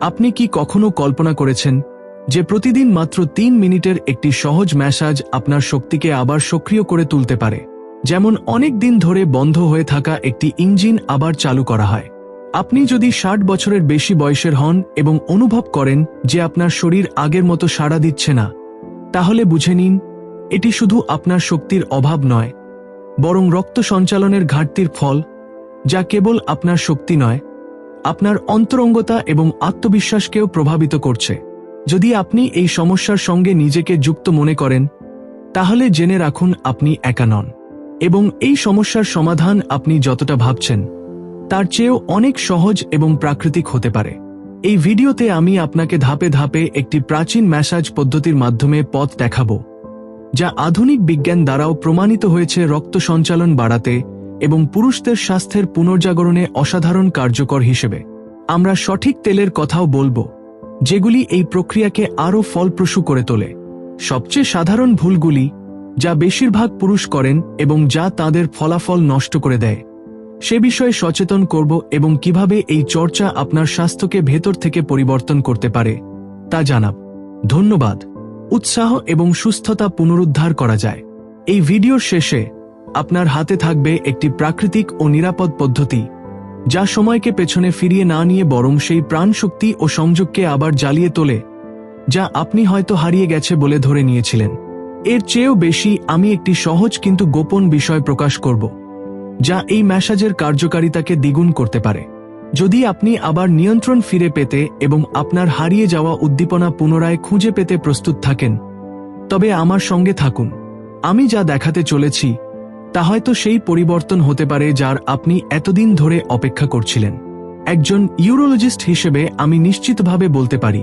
আপনি কি কখনো কল্পনা করেছেন যে প্রতিদিন মাত্র তিন মিনিটের একটি সহজ ম্যাসাজ আপনার শক্তিকে আবার সক্রিয় করে তুলতে পারে? যেমন অনেক দিন ধরে বন্ধ হয়ে থাকা একটি ইঞ্জিন আবার চালু করা হয়। আপনি যদি ষাট বছরের বেশি বয়সের হন এবং অনুভব করেন যে আপনার শরীর আগের মতো সাড়া দিচ্ছে না, তাহলে বুঝে নিন, এটি শুধু আপনার শক্তির অভাব নয়, বরং রক্ত সঞ্চালনের ঘাটতির ফল, যা কেবল আপনার শক্তি নয় আপনার অন্তরঙ্গতা এবং আত্মবিশ্বাসকেও প্রভাবিত করছে। যদি আপনি এই সমস্যার সঙ্গে নিজেকে যুক্ত মনে করেন, তাহলে জেনে রাখুন আপনি একা নন। এবং এই সমস্যার সমাধান আপনি যতটা ভাবছেন, তার চেয়েও অনেক সহজ এবং প্রাকৃতিক হতে পারে। এই ভিডিওতে আমি আপনাকে ধাপে ধাপে একটি প্রাচীন ম্যাসাজ পদ্ধতির মাধ্যমে পথ দেখাব, যা আধুনিক বিজ্ঞান দ্বারাও প্রমাণিত হয়েছে রক্ত সঞ্চালন বাড়াতে এবং পুরুষদের স্বাস্থ্যের পুনর্জাগরণে অসাধারণ কার্যকর হিসেবে। আমরা সঠিক তেলের কথাও বলব, যেগুলি এই প্রক্রিয়াকে আরও ফলপ্রসূ করে তোলে। সবচেয়ে সাধারণ ভুলগুলি যা বেশিরভাগ পুরুষ করেন এবং যা তাদের ফলাফল নষ্ট করে দেয়। সে বিষয়ে সচেতন করব এবং কীভাবে এই চর্চা আপনার স্বাস্থ্যকে ভেতর থেকে পরিবর্তন করতে পারে, তা জানাব। ধন্যবাদ। উৎসাহ এবং সুস্থতা পুনরুদ্ধার করা যায়। এই ভিডিওর শেষে আপনার হাতে থাকবে একটি প্রাকৃতিক ও নিরাপদ পদ্ধতি, যা সময়কে পেছনে ফিরিয়ে না নিয়ে বরং সেই প্রাণশক্তি ও সংযোগকে আবার জ্বালিয়ে তোলে, যা আপনি হয়তো হারিয়ে গেছে বলে ধরে নিয়েছিলেন। এর চেয়েও বেশি আমি একটি সহজ কিন্তু গোপন বিষয় প্রকাশ করব, যা এই ম্যাসাজের কার্যকারিতাকে দ্বিগুণ করতে পারে। যদি আপনি আবার নিয়ন্ত্রণ ফিরে পেতে এবং আপনার হারিয়ে যাওয়া উদ্দীপনা পুনরায় খুঁজে পেতে প্রস্তুত থাকেন, তবে আমার সঙ্গে থাকুন। আমি যা দেখাতে চলেছি তা হয়তো সেই পরিবর্তন হতে পারে যার আপনি এতদিন ধরে অপেক্ষা করছিলেন। একজন ইউরোলজিস্ট হিসেবে আমি নিশ্চিতভাবে বলতে পারি,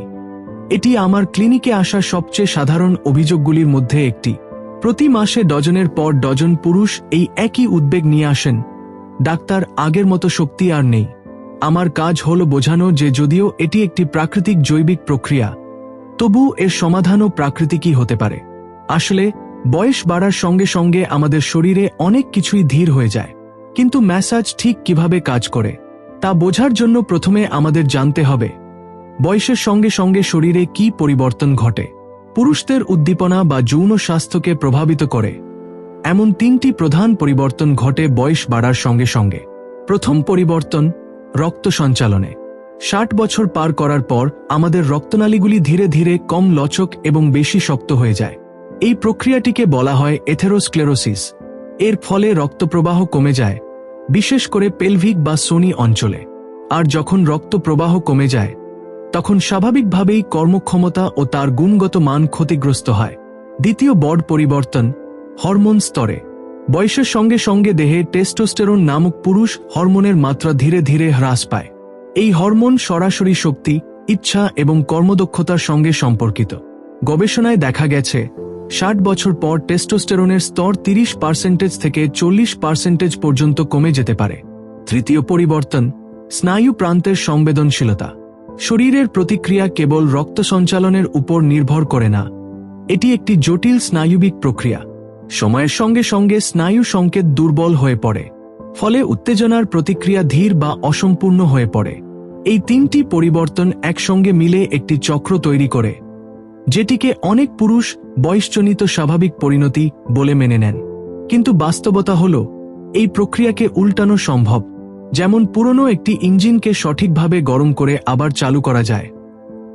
এটি আমার ক্লিনিকে আসা সবচেয়ে সাধারণ অভিযোগগুলির মধ্যে একটি। প্রতি মাসে ডজনের পর ডজন পুরুষ এই একই উদ্বেগ নিয়ে আসেন। ডাক্তার, আগের মতো শক্তি আর নেই। আমার কাজ হল বোঝানো যে যদিও এটি একটি প্রাকৃতিক জৈবিক প্রক্রিয়া, তবু এর সমাধানও প্রাকৃতিকই হতে পারে। আসলে বয়স বাড়ার সঙ্গে সঙ্গে আমাদের শরীরে অনেক কিছুই ধীর হয়ে যায়। কিন্তু ম্যাসাজ ঠিক কীভাবে কাজ করে, তা বোঝার জন্য প্রথমে আমাদের জানতে হবে, বয়সের সঙ্গে সঙ্গে শরীরে কি পরিবর্তন ঘটে। পুরুষদের উদ্দীপনা বা যৌন স্বাস্থ্যকে প্রভাবিত করে। এমন তিনটি প্রধান পরিবর্তন ঘটে বয়স বাড়ার সঙ্গে সঙ্গে। প্রথম পরিবর্তন, রক্ত সঞ্চালনে। ষাট বছর পার করার পর আমাদের রক্তনালীগুলি ধীরে ধীরে কম লচক এবং বেশি শক্ত হয়ে যায়। এই প্রক্রিয়াটিকে বলা হয় এথেরোস্ক্লেরোসিস। এর ফলে রক্তপ্রবাহ কমে যায়, বিশেষ করে পেলভিক বা সোনি অঞ্চলে। আর যখন রক্ত প্রবাহ কমে যায়, তখন স্বাভাবিকভাবেই কর্মক্ষমতা ও তার গুণগত মান ক্ষতিগ্রস্ত হয়। দ্বিতীয় বড় পরিবর্তন, হরমোন স্তরে। বয়সের সঙ্গে সঙ্গে দেহে টেস্টোস্টেরন নামক পুরুষ হরমোনের মাত্রা ধীরে ধীরে হ্রাস পায়। এই হরমোন সরাসরি শক্তি, ইচ্ছা এবং কর্মদক্ষতার সঙ্গে সম্পর্কিত। গবেষণায় দেখা গেছে ষাট বছর পর টেস্টোস্টেরনের স্তর তিরিশ পার্সেন্টেজ থেকে চল্লিশ পার্সেন্টেজ পর্যন্ত কমে যেতে পারে। তৃতীয় পরিবর্তন, স্নায়ু প্রান্তের সংবেদনশীলতা। শরীরের প্রতিক্রিয়া কেবল রক্ত সঞ্চালনের উপর নির্ভর করে না, এটি একটি জটিল স্নায়ুবিক প্রক্রিয়া। সময়ের সঙ্গে সঙ্গে স্নায়ু সংকেত দুর্বল হয়ে পড়ে, ফলে উত্তেজনার প্রতিক্রিয়া ধীর বা অসম্পূর্ণ হয়ে পড়ে। এই তিনটি পরিবর্তন একসঙ্গে মিলে একটি চক্র তৈরি করে যেটিকে অনেক পুরুষ বয়সজনিত স্বাভাবিক পরিণতি বলে মেনে নেন। কিন্তু বাস্তবতা হল, এই প্রক্রিয়াকে উল্টানো সম্ভব, যেমন পুরনো একটি ইঞ্জিনকে সঠিকভাবে গরম করে আবার চালু করা যায়।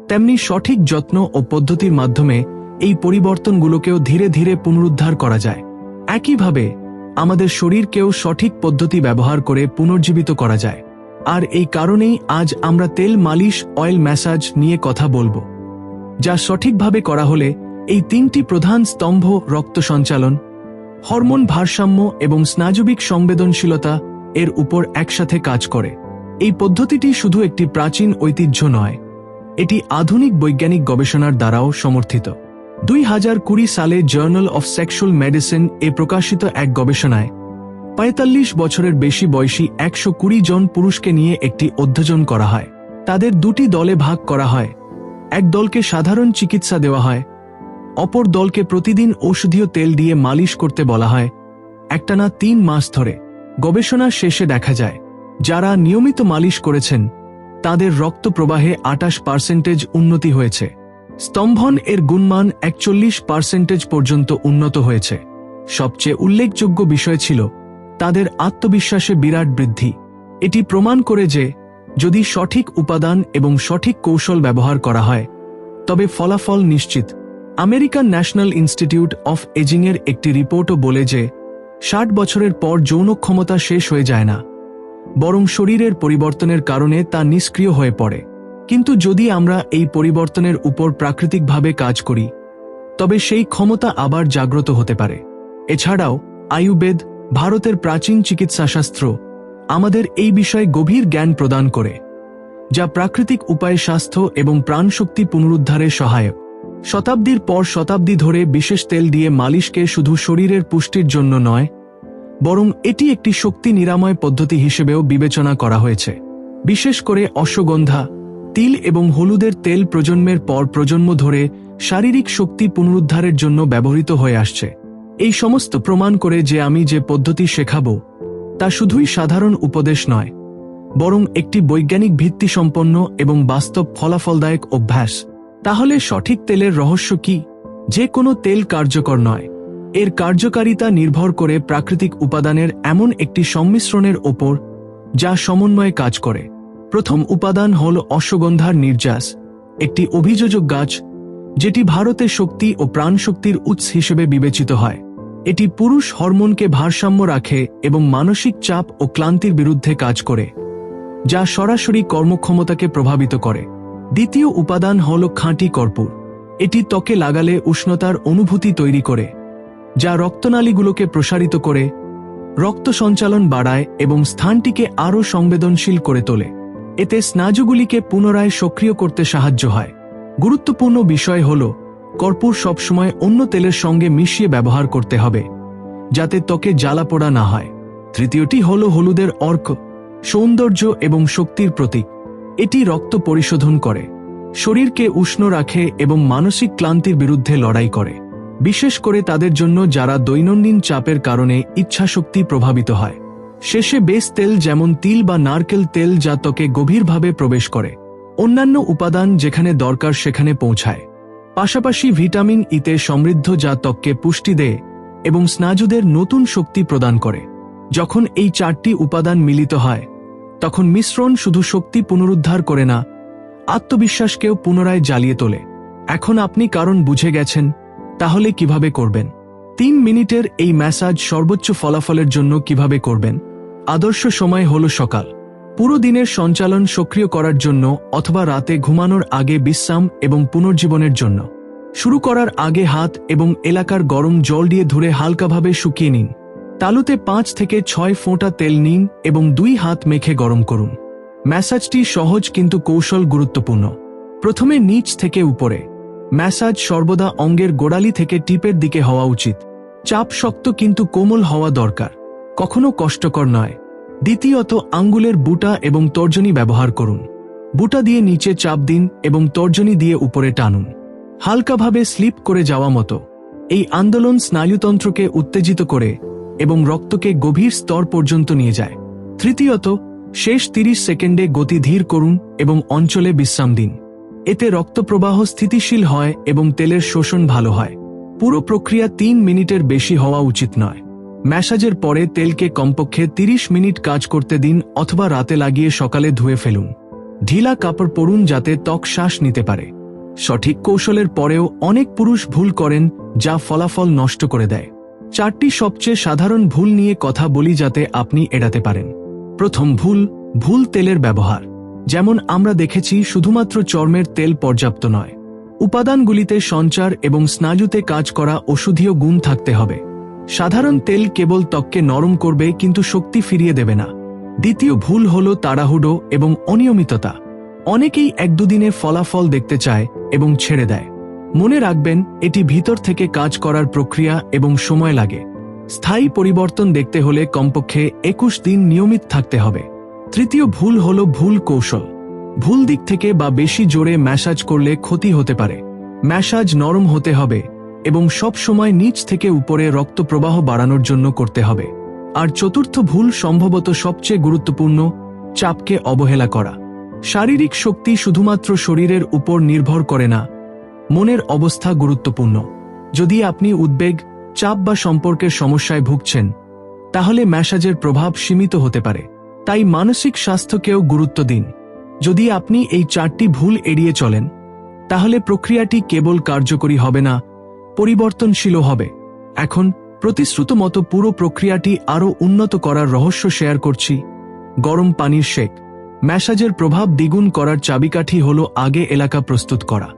তেমনি সঠিক যত্ন ও পদ্ধতির মাধ্যমে এই পরিবর্তনগুলোকেও ধীরে ধীরে পুনরুদ্ধার করা যায়। একইভাবে, আমাদের শরীরকেও সঠিক পদ্ধতি ব্যবহার করে পুনর্জীবিত করা যায়। আর এই কারণেই আজ আমরা তেল মালিশ, অয়েল ম্যাসাজ নিয়ে কথা বলব। যা সঠিকভাবে করা হলে এই তিনটি প্রধান স্তম্ভ রক্ত সঞ্চালন, হরমোন ভারসাম্য এবং স্নাজবিক সংবেদনশীলতা এর উপর একসাথে কাজ করে। এই পদ্ধতিটি শুধু একটি প্রাচীন ঐতিহ্য নয়, এটি আধুনিক বৈজ্ঞানিক গবেষণার দ্বারাও সমর্থিত। দুই হাজার কুড়ি সালে জার্নাল অফ সেক্সুয়াল মেডিসিন এ প্রকাশিত এক গবেষণায় পঁয়তাল্লিশ বছরের বেশি বয়সী একশো কুড়ি জন পুরুষকে নিয়ে একটি অধ্যয়ন করা হয়। তাদের দুটি দলে ভাগ করা হয়। এক দলকে সাধারণ চিকিৎসা দেওয়া হয়। অপর দলকে প্রতিদিন ঔষধীয় তেল দিয়ে মালিশ করতে বলা হয়। একটানা তিন মাস ধরে গবেষণা শেষে দেখা যায়, যারা নিয়মিত মালিশ করেছেন, তাদের রক্ত প্রবাহে আটাশ পার্সেন্টেজ উন্নতি হয়েছে। স্তম্ভন এর গুণমান একচল্লিশ পার্সেন্টেজ পর্যন্ত উন্নত হয়েছে। সবচেয়ে উল্লেখযোগ্য বিষয় ছিল, তাদের আত্মবিশ্বাসে বিরাট বৃদ্ধি। এটি প্রমাণ করে যে যদি সঠিক উপাদান এবং সঠিক কৌশল ব্যবহার করা হয়, তবে ফলাফল নিশ্চিত। আমেরিকান ন্যাশনাল ইনস্টিটিউট অফ এজিংয়ের একটি রিপোর্টও বলে যে, ষাট বছরের পর যৌন ক্ষমতা শেষ হয়ে যায় না, বরং শরীরের পরিবর্তনের কারণে তা নিষ্ক্রিয় হয়ে পড়ে। কিন্তু যদি আমরা এই পরিবর্তনের উপর প্রাকৃতিকভাবে কাজ করি, তবে সেই ক্ষমতা আবার জাগ্রত হতে পারে। এছাড়াও, আয়ুর্বেদ, ভারতের প্রাচীন চিকিৎসাশাস্ত্র আমাদের এই বিষয়ে গভীর জ্ঞান প্রদান করে, যা প্রাকৃতিক উপায়ে স্বাস্থ্য এবং প্রাণশক্তি পুনরুদ্ধারে সহায়ক। শতাব্দীর পর শতাব্দী ধরে বিশেষ তেল দিয়ে মালিশকে শুধু শরীরের পুষ্টির জন্য নয়, বরং এটি একটি শক্তি নিরাময় পদ্ধতি হিসেবেও বিবেচনা করা হয়েছে। বিশেষ করে অশ্বগন্ধা, তিল এবং হলুদের তেল প্রজন্মের পর প্রজন্ম ধরে শারীরিক শক্তি পুনরুদ্ধারের জন্য ব্যবহৃত হয়ে আসছে। এই সমস্ত প্রমাণ করে যে আমি যে পদ্ধতি শেখাব তা শুধুই সাধারণ উপদেশ নয়, বরং একটি বৈজ্ঞানিক ভিত্তিসম্পন্ন এবং বাস্তব ফলাফলদায়ক অভ্যাস। তাহলে সঠিক তেলের রহস্য কি? যে কোনো তেল কার্যকর নয়। এর কার্যকারিতা নির্ভর করে প্রাকৃতিক উপাদানের এমন একটি সংমিশ্রণের ওপর, যা সমন্বয়ে কাজ করে। প্রথম উপাদান হল অশ্বগন্ধার নির্যাস, একটি অভিযোজক গাছ, যেটি ভারতে শক্তি ও প্রাণশক্তির উৎস হিসেবে বিবেচিত হয়। এটি পুরুষ হরমোনকে ভারসাম্য রাখে এবং মানসিক চাপ ও ক্লান্তির বিরুদ্ধে কাজ করে, যা সরাসরি কর্মক্ষমতাকে প্রভাবিত করে। দ্বিতীয় উপাদান হল খাঁটি কর্পূর। এটি ত্বকে লাগালে উষ্ণতার অনুভূতি তৈরি করে, যা রক্তনালীগুলোকে প্রসারিত করে, রক্ত সঞ্চালন বাড়ায় এবং স্থানটিকে আরও সংবেদনশীল করে তোলে। এতে স্নায়ুগুলিকে পুনরায় সক্রিয় করতে সাহায্য হয়। গুরুত্বপূর্ণ বিষয় হল কর্পূর সবসময় অন্য তেলের সঙ্গে মিশিয়ে ব্যবহার করতে হবে, যাতে ত্বকে জ্বালা পোড়া না হয়। তৃতীয়টি হল হলুদের অর্ক, সৌন্দর্য এবং শক্তির প্রতীক। এটি রক্ত পরিশোধন করে, শরীরকে উষ্ণ রাখে এবং মানসিক ক্লান্তির বিরুদ্ধে লড়াই করে। বিশেষ করে তাদের জন্য যারা দৈনন্দিন চাপের কারণে ইচ্ছাশক্তি প্রভাবিত হয়। শেষে বেস তেল যেমন তিল বা নারকেল তেল যা ত্বকে গভীরভাবে প্রবেশ করে। অন্যান্য উপাদান যেখানে দরকার সেখানে পৌঁছায়। পাশাপাশি ভিটামিন ইতে সমৃদ্ধ যা ত্বককে পুষ্টি দেয় এবং স্নায়ুদের নতুন শক্তি প্রদান করে। যখন এই চারটি উপাদান মিলিত হয়, তখন মিশ্রণ শুধু শক্তি পুনরুদ্ধার করে না, আত্মবিশ্বাসকেও পুনরায় জ্বালিয়ে তোলে। এখন আপনি কারণ বুঝে গেছেন, তাহলে কীভাবে করবেন? তিন মিনিটের এই ম্যাসাজ সর্বোচ্চ ফলাফলের জন্য কীভাবে করবেন? আদর্শ সময় হল সকাল। পুরো দিনের সঞ্চালন সক্রিয় করার জন্য অথবা রাতে ঘুমানোর আগে বিশ্রাম এবং পুনর্জীবনের জন্য। শুরু করার আগে হাত এবং এলাকার গরম জল দিয়ে ধরে হালকাভাবে শুকিয়ে নিন। তালুতে পাঁচ থেকে ছয় ফোঁটা তেল নিন এবং দুই হাত মেখে গরম করুন। ম্যাসাজটি সহজ কিন্তু কৌশল গুরুত্বপূর্ণ। প্রথমে নিচ থেকে উপরে। ম্যাসাজ সর্বদা অঙ্গের গোড়ালি থেকে টিপের দিকে হওয়া উচিত। চাপ শক্ত কিন্তু কোমল হওয়া দরকার। কখনো কষ্টকর নয়। দ্বিতীয়ত আঙ্গুলের বুটা এবং তর্জনী ব্যবহার করুন। বুটা দিয়ে নিচে চাপ দিন এবং তর্জনী দিয়ে উপরে টানুন। হালকাভাবে স্লিপ করে যাওয়া মতো। এই আন্দোলন স্নায়ুতন্ত্রকে উত্তেজিত করে এবং রক্তকে গভীর স্তর পর্যন্ত নিয়ে যায়। তৃতীয়ত, শেষ তিরিশ সেকেন্ডে গতি ধীর করুন এবং অঞ্চলে বিশ্রাম দিন। এতে রক্তপ্রবাহ স্থিতিশীল হয় এবং তেলের শোষণ ভালো হয়। পুরো প্রক্রিয়া তিন মিনিটের বেশি হওয়া উচিত নয়। ম্যাসাজের পরে তেলকে কমপক্ষে ৩০ মিনিট কাজ করতে দিন অথবা রাতে লাগিয়ে সকালে ধুয়ে ফেলুন। ঢিলা কাপড় পরুন যাতে ত্বক শ্বাস নিতে পারে। সঠিক কৌশলের পরেও অনেক পুরুষ ভুল করেন, যা ফলাফল নষ্ট করে দেয়। চারটি সবচেয়ে সাধারণ ভুল নিয়ে কথা বলি যাতে আপনি এড়াতে পারেন। প্রথম ভুল ভুল তেলের ব্যবহার। যেমন আমরা দেখেছি, শুধুমাত্র চর্মের তেল পর্যাপ্ত নয়। উপাদানগুলিতে সঞ্চার এবং স্নায়ুতে কাজ করা ওষুধীয় গুণ থাকতে হবে। সাধারণ তেল কেবল ত্বককে নরম করবে, কিন্তু শক্তি ফিরিয়ে দেবে না। দ্বিতীয় ভুল হল তাড়াহুড়ো এবং অনিয়মিততা। অনেকেই এক দুদিনে ফলাফল দেখতে চায় এবং ছেড়ে দেয়। মনে রাখবেন, এটি ভিতর থেকে কাজ করার প্রক্রিয়া এবং সময় লাগে। স্থায়ী পরিবর্তন দেখতে হলে কমপক্ষে একুশ দিন নিয়মিত থাকতে হবে। তৃতীয় ভুল হল ভুল কৌশল। ভুল দিক থেকে বা বেশি জোরে ম্যাসাজ করলে ক্ষতি হতে পারে। ম্যাসাজ নরম হতে হবে। এবং সব সময় নিচ থেকে উপরে রক্ত প্রবাহ বাড়ানোর জন্য করতে হবে। আর চতুর্থ ভুল সম্ভবত সবচেয়ে গুরুত্বপূর্ণ, চাপকে অবহেলা করা। শারীরিক শক্তি শুধুমাত্র শরীরের উপর নির্ভর করে না, মনের অবস্থা গুরুত্বপূর্ণ। যদি আপনি উদ্বেগ, চাপ বা সম্পর্কের সমস্যায় ভুগছেন, তাহলে ম্যাসাজের প্রভাব সীমিত হতে পারে। তাই মানসিক স্বাস্থ্যকেও গুরুত্ব দিন। যদি আপনি এই চারটি ভুল এড়িয়ে চলেন, তাহলে প্রক্রিয়াটি কেবল কার্যকরী হবে না পরিবর্তনশীলও হবে। এখন প্রতিশ্রুত মতো পুরো প্রক্রিয়াটি আরও উন্নত করার রহস্য শেয়ার করছি। গরম পানির শেক। ম্যাসাজের প্রভাব দ্বিগুণ করার চাবিকাঠি হল আগে এলাকা প্রস্তুত করা।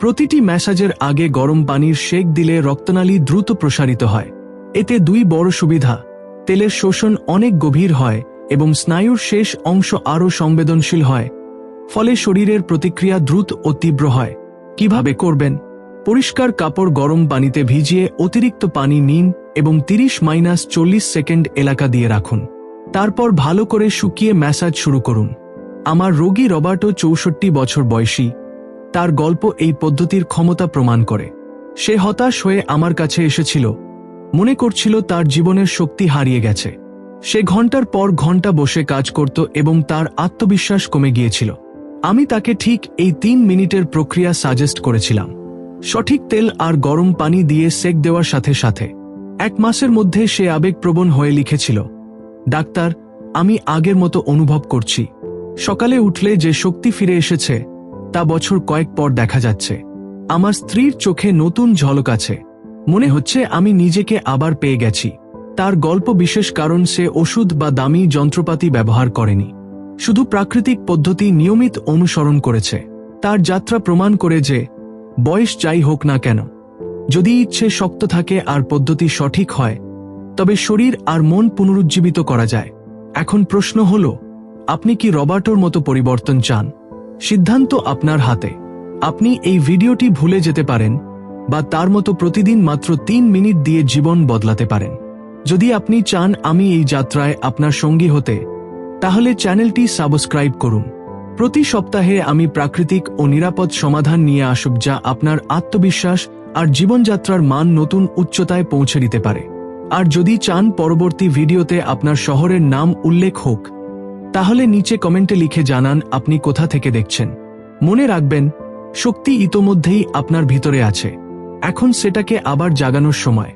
প্রতিটি ম্যাসাজের আগে গরম পানির শেক দিলে রক্তনালী দ্রুত প্রসারিত হয়। এতে দুই বড় সুবিধা। তেলের শোষণ অনেক গভীর হয় এবং স্নায়ুর শেষ অংশ আরও সংবেদনশীল হয়। ফলে শরীরের প্রতিক্রিয়া দ্রুত ও তীব্র হয়। কীভাবে করবেন? পরিষ্কার কাপড় গরম পানিতে ভিজিয়ে অতিরিক্ত পানি নিন এবং তিরিশ মাইনাস চল্লিশ সেকেন্ড এলাকা দিয়ে রাখুন। তারপর ভালো করে শুকিয়ে ম্যাসাজ শুরু করুন। আমার রোগী রবার্টো চৌষট্টি বছর বয়সী। তার গল্প এই পদ্ধতির ক্ষমতা প্রমাণ করে। সে হতাশ হয়ে আমার কাছে এসেছিল। মনে করছিল তার জীবনের শক্তি হারিয়ে গেছে। সে ঘণ্টার পর ঘণ্টা বসে কাজ করত এবং তার আত্মবিশ্বাস কমে গিয়েছিল। আমি তাকে ঠিক এই তিন মিনিটের প্রক্রিয়া সাজেস্ট করেছিলাম। সঠিক তেল আর গরম পানি দিয়ে সেক দেওয়ার সাথে সাথে, এক মাসের মধ্যে সে আবেগপ্রবণ হয়ে লিখেছিল, ডাক্তার, আমি আগের মতো অনুভব করছি। সকালে উঠলে যে শক্তি ফিরে এসেছে, তা বছর কয়েক পর দেখা যাচ্ছে। আমার স্ত্রীর চোখে নতুন ঝলক আছে। মনে হচ্ছে আমি নিজেকে আবার পেয়ে গেছি। তার গল্প বিশেষ কারণ সে ওষুধ বা দামি যন্ত্রপাতি ব্যবহার করেনি। শুধু প্রাকৃতিক পদ্ধতি নিয়মিত অনুসরণ করেছে। তার যাত্রা প্রমাণ করে যে বয়স যাই হোক না কেন, যদি ইচ্ছে শক্ত থাকে আর পদ্ধতি সঠিক হয়, তবে শরীর আর মন পুনরুজ্জীবিত করা যায়। এখন প্রশ্ন হল, আপনি কি রবার্টোর মতো পরিবর্তন চান? সিদ্ধান্ত আপনার হাতে। আপনি এই ভিডিওটি ভুলে যেতে পারেন, বা তার মতো প্রতিদিন মাত্র তিন মিনিট দিয়ে জীবন বদলাতে পারেন। যদি আপনি চান আমি এই যাত্রায় আপনার সঙ্গী হতে, তাহলে চ্যানেলটি সাবস্ক্রাইব করুন। প্রতি সপ্তাহে আমি প্রাকৃতিক ও নিরাপদ সমাধান নিয়ে আসব যা আপনার আত্মবিশ্বাস আর জীবনযাত্রার মান নতুন উচ্চতায় পৌঁছে দিতে পারে। আর যদি চান পরবর্তী ভিডিওতে আপনার শহরের নাম উল্লেখ হোক, তাহলে নিচে কমেন্টে লিখে জানান আপনি কোথা থেকে দেখছেন। মনে রাখবেন, শক্তি ইতোমধ্যেই আপনার ভিতরে আছে। এখন সেটাকে আবার জাগানোর সময়।